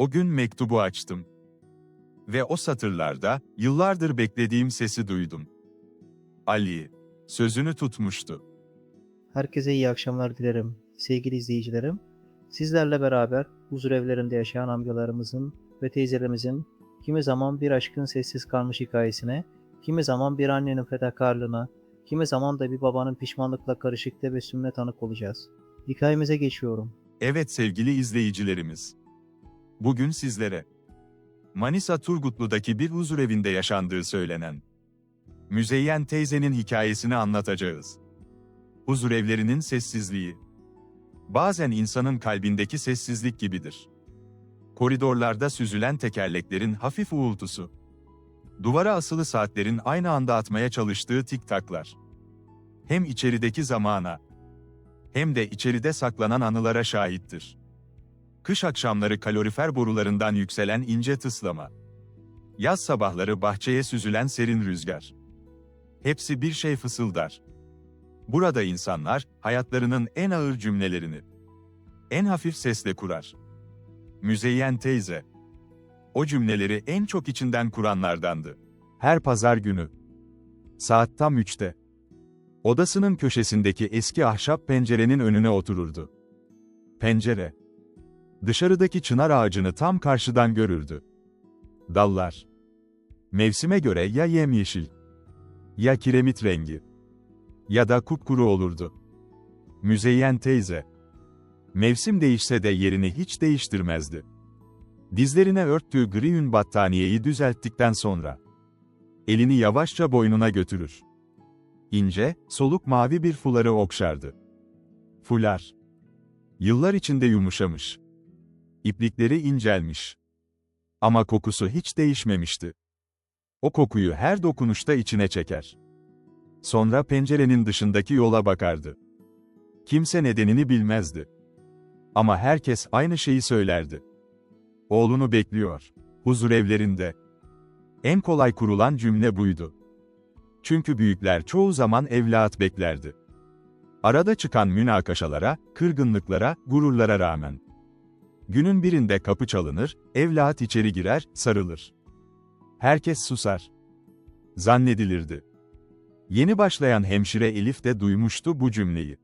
O gün mektubu açtım. Ve o satırlarda, yıllardır beklediğim sesi duydum. Ali, sözünü tutmuştu. Herkese iyi akşamlar dilerim sevgili izleyicilerim. Sizlerle beraber huzur evlerinde yaşayan amcalarımızın ve teyzelerimizin kimi zaman bir aşkın sessiz kalmış hikayesine, kimi zaman bir annenin fedakarlığına, kimi zaman da bir babanın pişmanlıkla karışık tebessümüne tanık olacağız. Hikayemize geçiyorum. Evet sevgili izleyicilerimiz. Bugün sizlere Manisa Turgutlu'daki bir huzur evinde yaşandığı söylenen Müzeyyen teyzenin hikayesini anlatacağız. Huzur evlerinin sessizliği bazen insanın kalbindeki sessizlik gibidir. Koridorlarda süzülen tekerleklerin hafif uğultusu. Duvara asılı saatlerin aynı anda atmaya çalıştığı tik-taklar. Hem içerideki zamana, hem de içeride saklanan anılara şahittir. Kış akşamları kalorifer borularından yükselen ince tıslama. Yaz sabahları bahçeye süzülen serin rüzgar. Hepsi bir şey fısıldar. Burada insanlar, hayatlarının en ağır cümlelerini, en hafif sesle kurar. Müzeyyen teyze, o cümleleri en çok içinden kuranlardandı. Her pazar günü. Saat tam üçte. Odasının köşesindeki eski ahşap pencerenin önüne otururdu. Pencere. Dışarıdaki çınar ağacını tam karşıdan görürdü. Dallar. Mevsime göre ya yemyeşil, ya kiremit rengi, ya da kupkuru olurdu. Müzeyyen teyze. Mevsim değişse de yerini hiç değiştirmezdi. Dizlerine örttüğü gri yün battaniyeyi düzelttikten sonra, elini yavaşça boynuna götürür. İnce, soluk mavi bir fuları okşardı. Fular. Yıllar içinde yumuşamış. İplikleri incelmiş. Ama kokusu hiç değişmemişti. O kokuyu her dokunuşta içine çeker. Sonra pencerenin dışındaki yola bakardı. Kimse nedenini bilmezdi. Ama herkes aynı şeyi söylerdi. Oğlunu bekliyor. Huzur evlerinde. En kolay kurulan cümle buydu. Çünkü büyükler çoğu zaman evlat beklerdi. Arada çıkan münakaşalara, kırgınlıklara, gururlara rağmen. Günün birinde kapı çalınır, evlat içeri girer, sarılır. Herkes susar. Zannedilirdi. Yeni başlayan hemşire Elif de duymuştu bu cümleyi.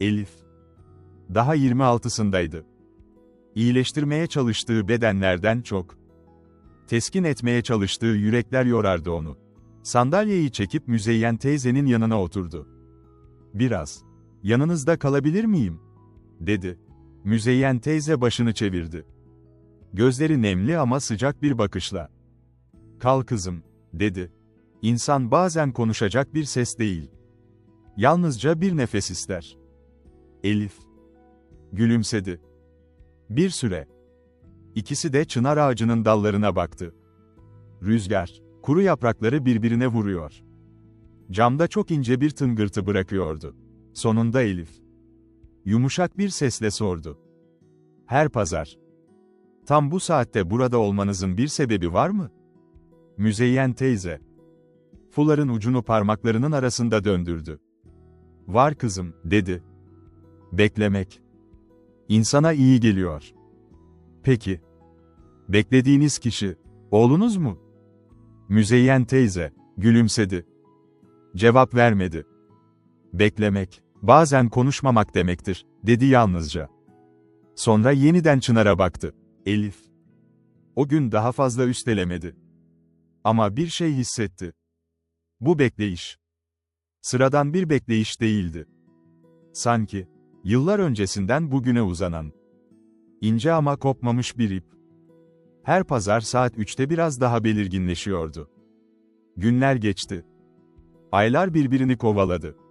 Elif. Daha 26'sındaydı. İyileştirmeye çalıştığı bedenlerden çok. Teskin etmeye çalıştığı yürekler yorardı onu. Sandalyeyi çekip Müzeyyen teyzenin yanına oturdu. Biraz. Yanınızda kalabilir miyim? dedi. Müzeyyen teyze başını çevirdi. Gözleri nemli ama sıcak bir bakışla. Kal kızım, dedi. İnsan bazen konuşacak bir ses değil. Yalnızca bir nefes ister. Elif. Gülümsedi. Bir süre. İkisi de çınar ağacının dallarına baktı. Rüzgar, kuru yaprakları birbirine vuruyor. Camda çok ince bir tıngırtı bırakıyordu. Sonunda Elif. Yumuşak bir sesle sordu. Her pazar. Tam bu saatte burada olmanızın bir sebebi var mı? Müzeyyen teyze. Fuların ucunu parmaklarının arasında döndürdü. Var kızım, dedi. Beklemek. İnsana iyi geliyor. Peki. Beklediğiniz kişi, oğlunuz mu? Müzeyyen teyze, gülümsedi. Cevap vermedi. Beklemek, bazen konuşmamak demektir, dedi yalnızca. Sonra yeniden Çınar'a baktı. Elif. O gün daha fazla üstelemedi. Ama bir şey hissetti. Bu bekleyiş. Sıradan bir bekleyiş değildi. Sanki, yıllar öncesinden bugüne uzanan, ince ama kopmamış bir ip. Her pazar saat 3'te biraz daha belirginleşiyordu. Günler geçti. Aylar birbirini kovaladı.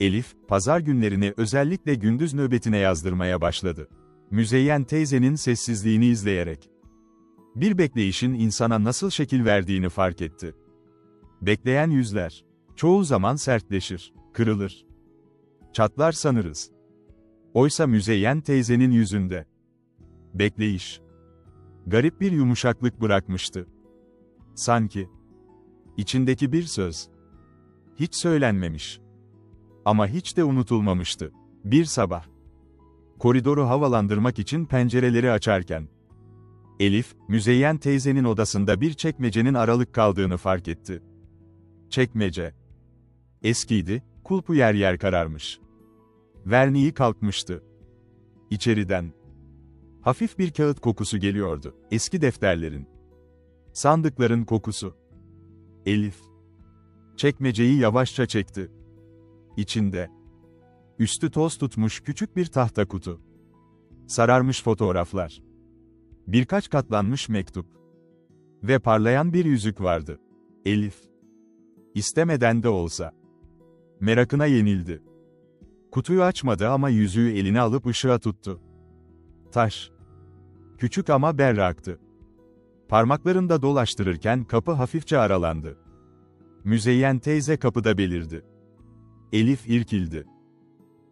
Elif, pazar günlerini özellikle gündüz nöbetine yazdırmaya başladı. Müzeyyen teyzenin sessizliğini izleyerek. Bir bekleyişin insana nasıl şekil verdiğini fark etti. Bekleyen yüzler, çoğu zaman sertleşir, kırılır. Çatlar sanırız. Oysa Müzeyyen teyzenin yüzünde. Bekleyiş. Garip bir yumuşaklık bırakmıştı. Sanki. içindeki bir söz. Hiç söylenmemiş. Ama hiç de unutulmamıştı. Bir sabah. Koridoru havalandırmak için pencereleri açarken. Elif, Müzeyyen teyzenin odasında bir çekmecenin aralık kaldığını fark etti. Çekmece. Eskiydi, kulpu yer yer kararmış. Verniği kalkmıştı. İçeriden. Hafif bir kağıt kokusu geliyordu. Eski defterlerin. Sandıkların kokusu. Elif. Çekmeceyi yavaşça çekti. İçinde. Üstü toz tutmuş küçük bir tahta kutu. Sararmış fotoğraflar. Birkaç katlanmış mektup. Ve parlayan bir yüzük vardı. Elif. İstemeden de olsa. Merakına yenildi. Kutuyu açmadı ama yüzüğü eline alıp ışığa tuttu. Taş. Küçük ama berraktı. Parmaklarında dolaştırırken kapı hafifçe aralandı. Müzeyyen teyze kapıda belirdi. Elif irkildi.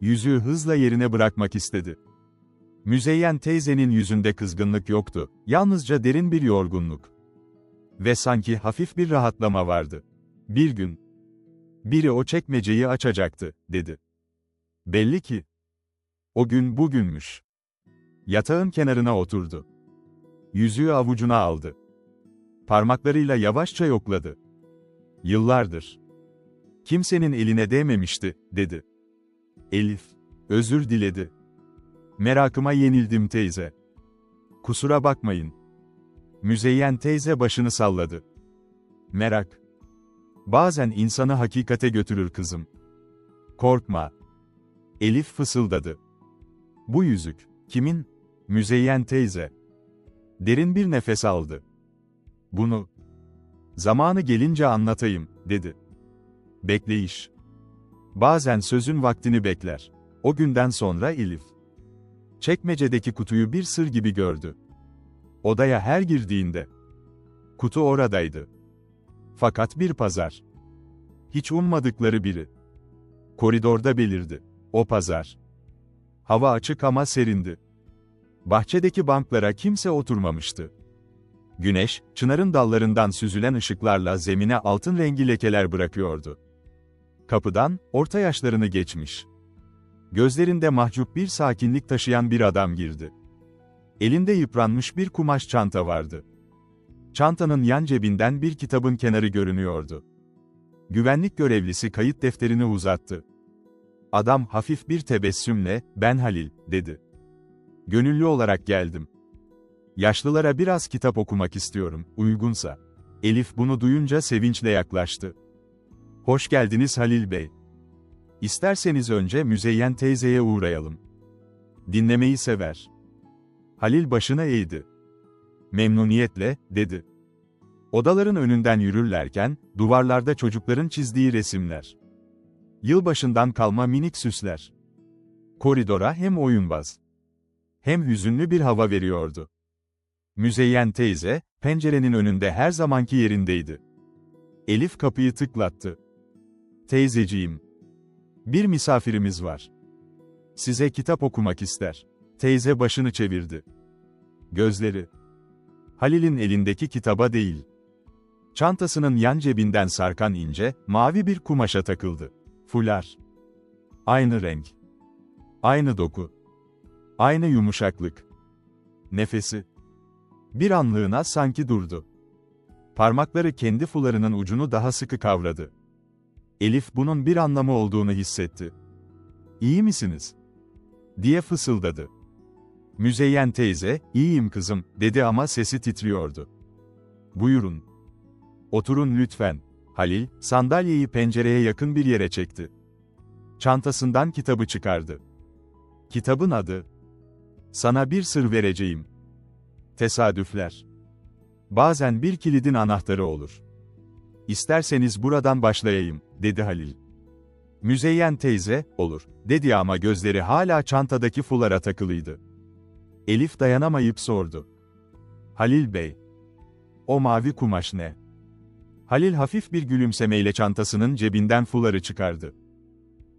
Yüzüğü hızla yerine bırakmak istedi. Müzeyyen teyzenin yüzünde kızgınlık yoktu, yalnızca derin bir yorgunluk. Ve sanki hafif bir rahatlama vardı. Bir gün, biri o çekmeceyi açacaktı, dedi. Belli ki, o gün bugünmüş. Yatağın kenarına oturdu. Yüzüğü avucuna aldı. Parmaklarıyla yavaşça yokladı. Yıllardır. Kimsenin eline değmemişti, dedi. Elif, özür diledi. Merakıma yenildim teyze. Kusura bakmayın. Müzeyyen teyze başını salladı. Merak. Bazen insanı hakikate götürür kızım. Korkma. Elif fısıldadı. Bu yüzük, kimin? Müzeyyen teyze. Derin bir nefes aldı. Bunu, zamanı gelince anlatayım, dedi. Bekleyiş. Bazen sözün vaktini bekler. O günden sonra Elif. Çekmecedeki kutuyu bir sır gibi gördü. Odaya her girdiğinde. Kutu oradaydı. Fakat bir pazar. Hiç ummadıkları biri. Koridorda belirdi. O pazar. Hava açık ama serindi. Bahçedeki banklara kimse oturmamıştı. Güneş, çınarın dallarından süzülen ışıklarla zemine altın rengi lekeler bırakıyordu. Kapıdan, orta yaşlarını geçmiş. Gözlerinde mahcup bir sakinlik taşıyan bir adam girdi. Elinde yıpranmış bir kumaş çanta vardı. Çantanın yan cebinden bir kitabın kenarı görünüyordu. Güvenlik görevlisi kayıt defterini uzattı. Adam hafif bir tebessümle, ben Halil, dedi. Gönüllü olarak geldim. Yaşlılara biraz kitap okumak istiyorum, uygunsa. Elif bunu duyunca sevinçle yaklaştı. Hoş geldiniz Halil Bey. İsterseniz önce Müzeyyen teyzeye uğrayalım. Dinlemeyi sever. Halil başına eğdi. Memnuniyetle, dedi. Odaların önünden yürürlerken, duvarlarda çocukların çizdiği resimler. Yılbaşından kalma minik süsler. Koridora hem oyunbaz, hem hüzünlü bir hava veriyordu. Müzeyyen teyze, pencerenin önünde her zamanki yerindeydi. Elif kapıyı tıklattı. Teyzeciğim. Bir misafirimiz var. Size kitap okumak ister. Teyze başını çevirdi. Gözleri. Halil'in elindeki kitaba değil. Çantasının yan cebinden sarkan ince, mavi bir kumaşa takıldı. Fular. Aynı renk. Aynı doku. Aynı yumuşaklık. Nefesi. Bir anlığına sanki durdu. Parmakları kendi fularının ucunu daha sıkı kavradı. Elif bunun bir anlamı olduğunu hissetti. İyi misiniz? diye fısıldadı. Müzeyyen teyze, iyiyim kızım, dedi ama sesi titriyordu. Buyurun. Oturun lütfen. Halil, sandalyeyi pencereye yakın bir yere çekti. Çantasından kitabı çıkardı. Kitabın adı. Sana bir sır vereceğim. Tesadüfler. Bazen bir kilidin anahtarı olur. İsterseniz buradan başlayayım, dedi Halil. Müzeyyen teyze, olur, dedi ama gözleri hala çantadaki fulara takılıydı. Elif dayanamayıp sordu. Halil Bey. O mavi kumaş ne? Halil hafif bir gülümsemeyle çantasının cebinden fuları çıkardı.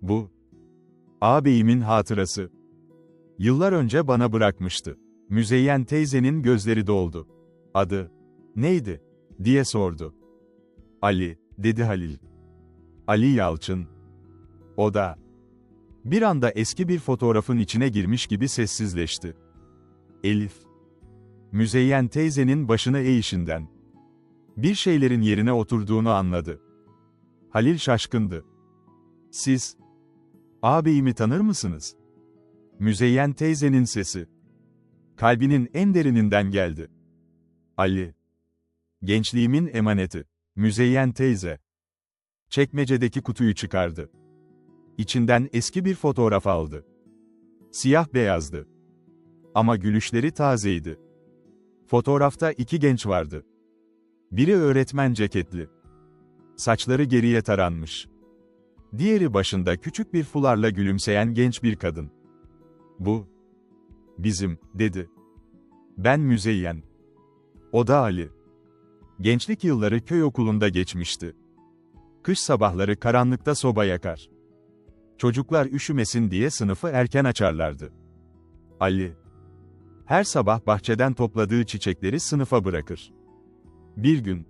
Bu. Ağabeyimin hatırası. Yıllar önce bana bırakmıştı. Müzeyyen teyzenin gözleri doldu. Adı. Neydi? diye sordu. Ali, dedi Halil. Ali Yalçın. O da. Bir anda eski bir fotoğrafın içine girmiş gibi sessizleşti. Elif. Müzeyyen teyzenin başını eğişinden. Bir şeylerin yerine oturduğunu anladı. Halil şaşkındı. Siz, ağabeyimi tanır mısınız? Müzeyyen teyzenin sesi. Kalbinin en derininden geldi. Ali. Gençliğimin emaneti. Müzeyyen teyze. Çekmecedeki kutuyu çıkardı. İçinden eski bir fotoğraf aldı. Siyah beyazdı. Ama gülüşleri tazeydi. Fotoğrafta iki genç vardı. Biri öğretmen ceketli. Saçları geriye taranmış. Diğeri başında küçük bir fularla gülümseyen genç bir kadın. Bu, bizim, dedi. Ben Müzeyyen. O da Ali. Gençlik yılları köy okulunda geçmişti. Kış sabahları karanlıkta soba yakar. Çocuklar üşümesin diye sınıfı erken açarlardı. Ali, her sabah bahçeden topladığı çiçekleri sınıfa bırakır. Bir gün,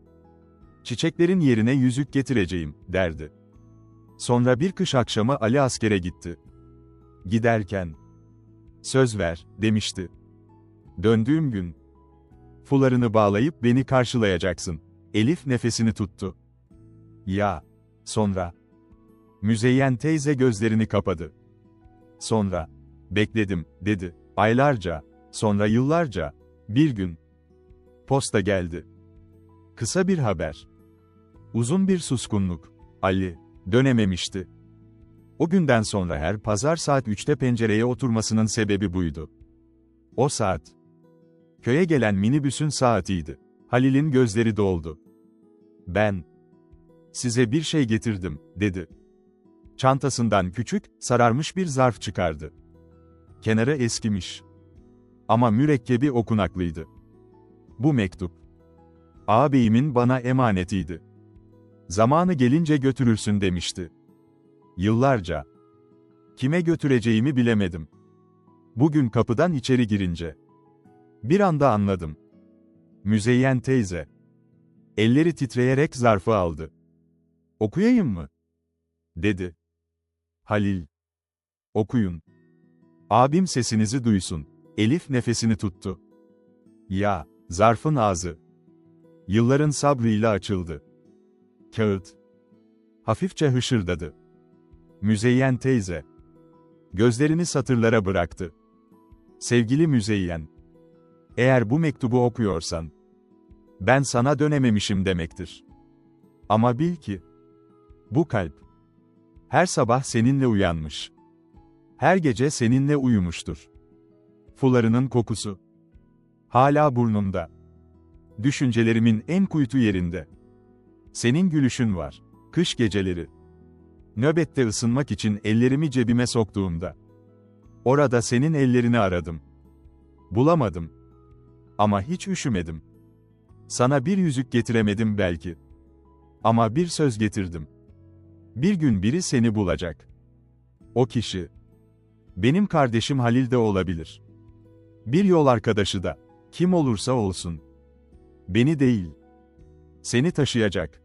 çiçeklerin yerine yüzük getireceğim, derdi. Sonra bir kış akşamı Ali askere gitti. Giderken, söz ver, demişti. Döndüğüm gün, fularını bağlayıp beni karşılayacaksın. Elif nefesini tuttu. Ya, sonra. Müzeyyen teyze gözlerini kapadı. Sonra, bekledim, dedi. Aylarca, sonra yıllarca, bir gün. Posta geldi. Kısa bir haber. Uzun bir suskunluk. Ali, dönememişti. O günden sonra her pazar saat 3'te pencereye oturmasının sebebi buydu. O saat. Köye gelen minibüsün saatiydi. Halil'in gözleri doldu. Ben. Size bir şey getirdim, dedi. Çantasından küçük, sararmış bir zarf çıkardı. Kenarı eskimiş. Ama mürekkebi okunaklıydı. Bu mektup. Ağabeyimin bana emanetiydi. Zamanı gelince götürürsün demişti. Yıllarca. Kime götüreceğimi bilemedim. Bugün kapıdan içeri girince. Bir anda anladım. Müzeyyen teyze. Elleri titreyerek zarfı aldı. Okuyayım mı? Dedi. Halil. Okuyun. Abim sesinizi duysun. Elif nefesini tuttu. Ya, zarfın ağzı. Yılların sabrıyla açıldı. Kağıt. Hafifçe hışırdadı. Müzeyyen teyze. Gözlerini satırlara bıraktı. Sevgili Müzeyyen. Eğer bu mektubu okuyorsan, ben sana dönememişim demektir. Ama bil ki, bu kalp, her sabah seninle uyanmış. Her gece seninle uyumuştur. Fularının kokusu, hala burnumda. Düşüncelerimin en kuytu yerinde. Senin gülüşün var, kış geceleri. Nöbette ısınmak için ellerimi cebime soktuğumda. Orada senin ellerini aradım. Bulamadım. Ama hiç üşümedim. Sana bir yüzük getiremedim belki. Ama bir söz getirdim. Bir gün biri seni bulacak. O kişi. Benim kardeşim Halil de olabilir. Bir yol arkadaşı da. Kim olursa olsun. Beni değil. Seni taşıyacak.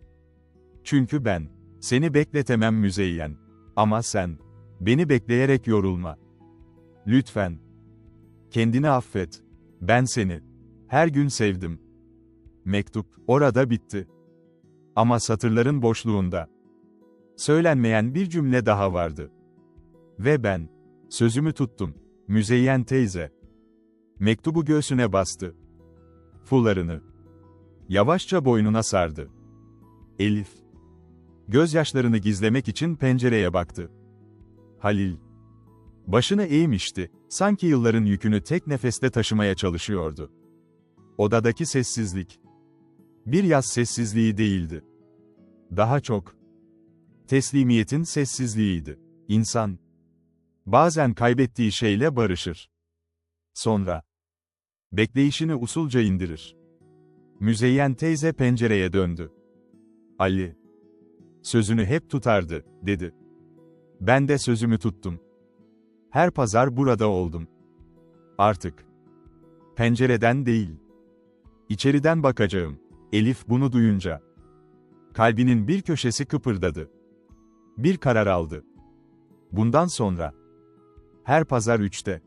Çünkü ben, seni bekletemem müzeyyen. Ama sen, beni bekleyerek yorulma. Lütfen. Kendini affet. Ben seni, her gün sevdim. Mektup, orada bitti. Ama satırların boşluğunda. Söylenmeyen bir cümle daha vardı. Ve ben, sözümü tuttum. Müzeyyen teyze. Mektubu göğsüne bastı. Fularını. Yavaşça boynuna sardı. Elif. Gözyaşlarını gizlemek için pencereye baktı. Halil. Başını eğmişti, sanki yılların yükünü tek nefeste taşımaya çalışıyordu. Odadaki sessizlik. Bir yaz sessizliği değildi. Daha çok. Teslimiyetin sessizliğiydi. İnsan. Bazen kaybettiği şeyle barışır. Sonra. Bekleyişini usulca indirir. Müzeyyen teyze pencereye döndü. Ali. Sözünü hep tutardı, dedi. Ben de sözümü tuttum. Her pazar burada oldum. Artık. Pencereden değil. İçeriden bakacağım. Elif bunu duyunca. Kalbinin bir köşesi kıpırdadı. Bir karar aldı. Bundan sonra. Her pazar üçte.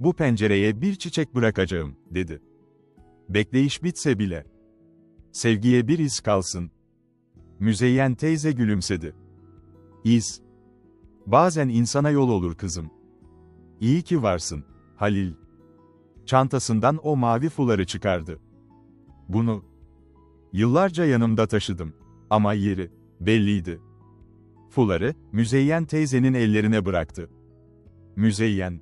Bu pencereye bir çiçek bırakacağım, dedi. Bekleyiş bitse bile. Sevgiye bir iz kalsın. Müzeyyen teyze gülümsedi. İz. Bazen insana yol olur kızım. İyi ki varsın, Halil. Çantasından o mavi fuları çıkardı. Bunu yıllarca yanımda taşıdım ama yeri belliydi. Fuları Müzeyyen teyzenin ellerine bıraktı. Müzeyyen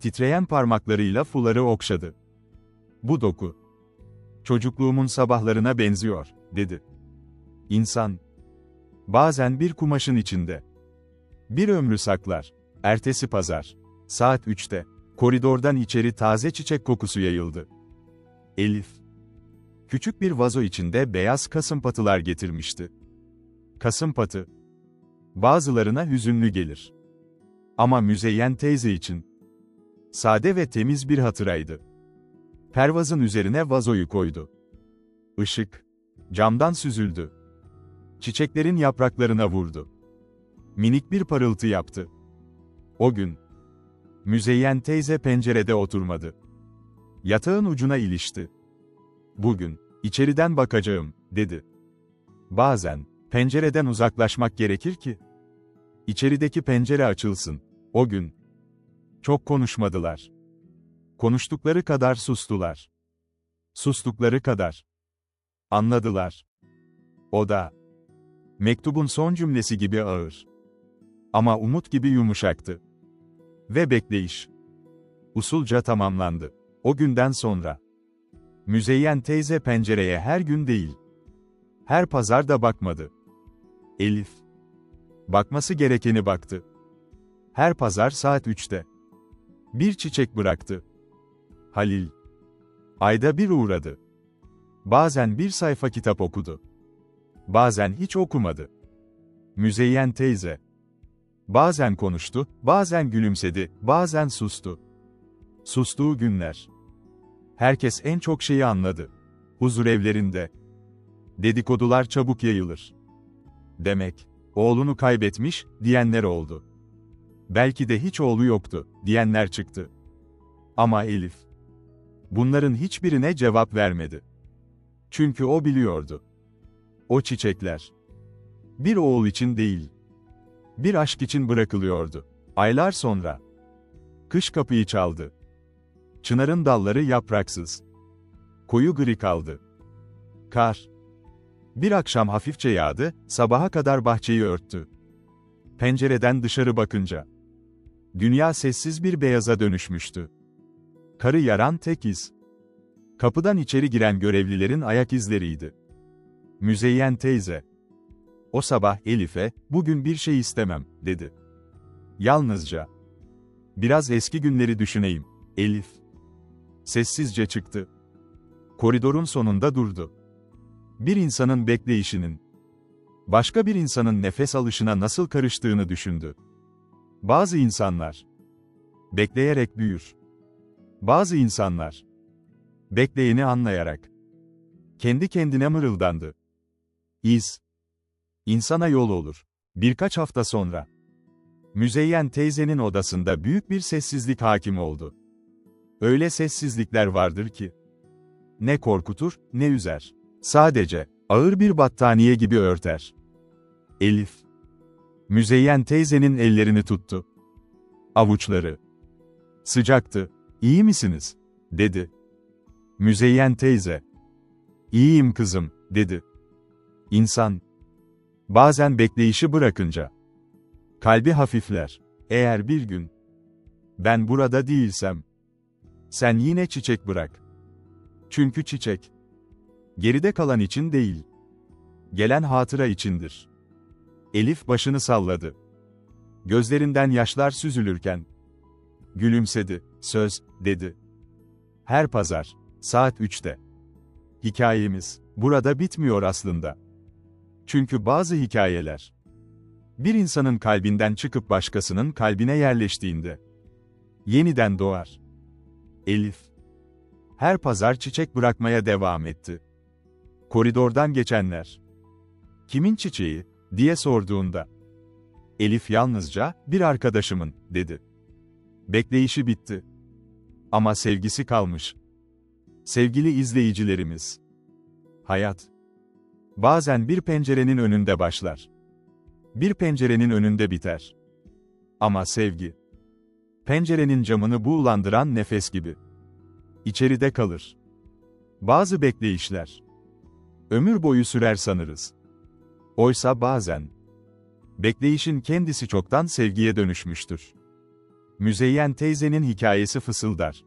titreyen parmaklarıyla fuları okşadı. Bu doku çocukluğumun sabahlarına benziyor, dedi. İnsan bazen bir kumaşın içinde bir ömrü saklar. Ertesi pazar saat 3'te koridordan içeri taze çiçek kokusu yayıldı. Elif küçük bir vazo içinde beyaz kasımpatılar getirmişti. Kasımpatı bazılarına hüzünlü gelir. Ama Müzeyyen teyze için sade ve temiz bir hatıraydı. Pervazın üzerine vazoyu koydu. Işık camdan süzüldü. Çiçeklerin yapraklarına vurdu. Minik bir parıltı yaptı. O gün Müzeyyen teyze pencerede oturmadı. Yatağın ucuna ilişti. Bugün içeriden bakacağım, dedi. Bazen pencereden uzaklaşmak gerekir ki içerideki pencere açılsın. O gün çok konuşmadılar. Konuştukları kadar sustular. Sustukları kadar anladılar. O da mektubun son cümlesi gibi ağır ama umut gibi yumuşaktı. Ve bekleyiş usulca tamamlandı. O günden sonra Müzeyyen teyze pencereye her gün değil, her pazar da bakmadı. Elif bakması gerekeni baktı. Her pazar saat 3'te bir çiçek bıraktı. Halil ayda bir uğradı. Bazen bir sayfa kitap okudu. Bazen hiç okumadı. Müzeyyen teyze bazen konuştu, bazen gülümsedi, bazen sustu. Sustuğu günler. Herkes en çok şeyi anladı. Huzur evlerinde. Dedikodular çabuk yayılır. Demek, oğlunu kaybetmiş, diyenler oldu. Belki de hiç oğlu yoktu, diyenler çıktı. Ama Elif, bunların hiçbirine cevap vermedi. Çünkü o biliyordu. O çiçekler, bir oğul için değil, bir aşk için bırakılıyordu. Aylar sonra, kış kapıyı çaldı. Çınarın dalları yapraksız. Koyu gri kaldı. Kar. Bir akşam hafifçe yağdı, sabaha kadar bahçeyi örttü. Pencereden dışarı bakınca, dünya sessiz bir beyaza dönüşmüştü. Karı yaran tek iz. Kapıdan içeri giren görevlilerin ayak izleriydi. Müzeyyen teyze. O sabah Elif'e, bugün bir şey istemem, dedi. Yalnızca. Biraz eski günleri düşüneyim, Elif. Sessizce çıktı. Koridorun sonunda durdu. Bir insanın bekleyişinin, başka bir insanın nefes alışına nasıl karıştığını düşündü. Bazı insanlar, bekleyerek büyür. Bazı insanlar, bekleyeni anlayarak, kendi kendine mırıldandı. İz, insana yol olur. Birkaç hafta sonra, Müzeyyen teyzenin odasında büyük bir sessizlik hakim oldu. Öyle sessizlikler vardır ki, ne korkutur, ne üzer. Sadece, ağır bir battaniye gibi örter. Elif, Müzeyyen teyzenin ellerini tuttu. Avuçları. Sıcaktı. İyi misiniz? dedi. Müzeyyen teyze. İyiyim kızım, dedi. İnsan, bazen bekleyişi bırakınca, kalbi hafifler. Eğer bir gün, ben burada değilsem, sen yine çiçek bırak. Çünkü çiçek, geride kalan için değil, gelen hatıra içindir. Elif başını salladı. Gözlerinden yaşlar süzülürken, gülümsedi, söz, dedi. Her pazar, saat 3'te. Hikayemiz, burada bitmiyor aslında. Çünkü bazı hikayeler, bir insanın kalbinden çıkıp başkasının kalbine yerleştiğinde, yeniden doğar. Elif, her pazar çiçek bırakmaya devam etti. Koridordan geçenler, kimin çiçeği, diye sorduğunda, Elif yalnızca, bir arkadaşımın, dedi. Bekleyişi bitti. Ama sevgisi kalmış. Sevgili izleyicilerimiz, hayat bazen bir pencerenin önünde başlar. Bir pencerenin önünde biter. Ama sevgi pencerenin camını buğulandıran nefes gibi. İçeride kalır. Bazı bekleyişler ömür boyu sürer sanırız. Oysa bazen bekleyişin kendisi çoktan sevgiye dönüşmüştür. Müzeyyen teyzenin hikayesi fısıldar.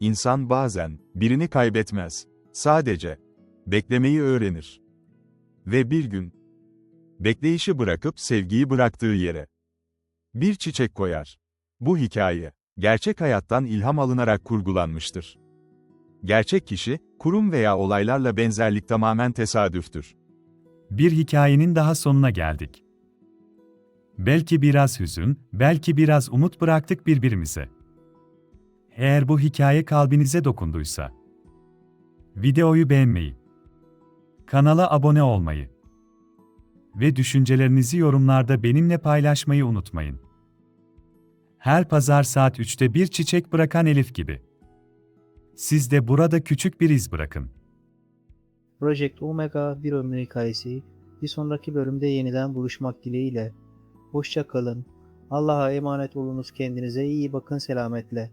İnsan bazen birini kaybetmez. Sadece beklemeyi öğrenir. Ve bir gün bekleyişi bırakıp sevgiyi bıraktığı yere bir çiçek koyar. Bu hikaye gerçek hayattan ilham alınarak kurgulanmıştır. Gerçek kişi, kurum veya olaylarla benzerlik tamamen tesadüftür. Bir hikayenin daha sonuna geldik. Belki biraz hüzün, belki biraz umut bıraktık birbirimize. Eğer bu hikaye kalbinize dokunduysa, videoyu beğenmeyi, kanala abone olmayı ve düşüncelerinizi yorumlarda benimle paylaşmayı unutmayın. Her pazar saat 3'te bir çiçek bırakan Elif gibi. Siz de burada küçük bir iz bırakın. Project Omega bir ömrü hikayesi bir sonraki bölümde yeniden buluşmak dileğiyle. Hoşça kalın. Allah'a emanet olunuz kendinize iyi bakın selametle.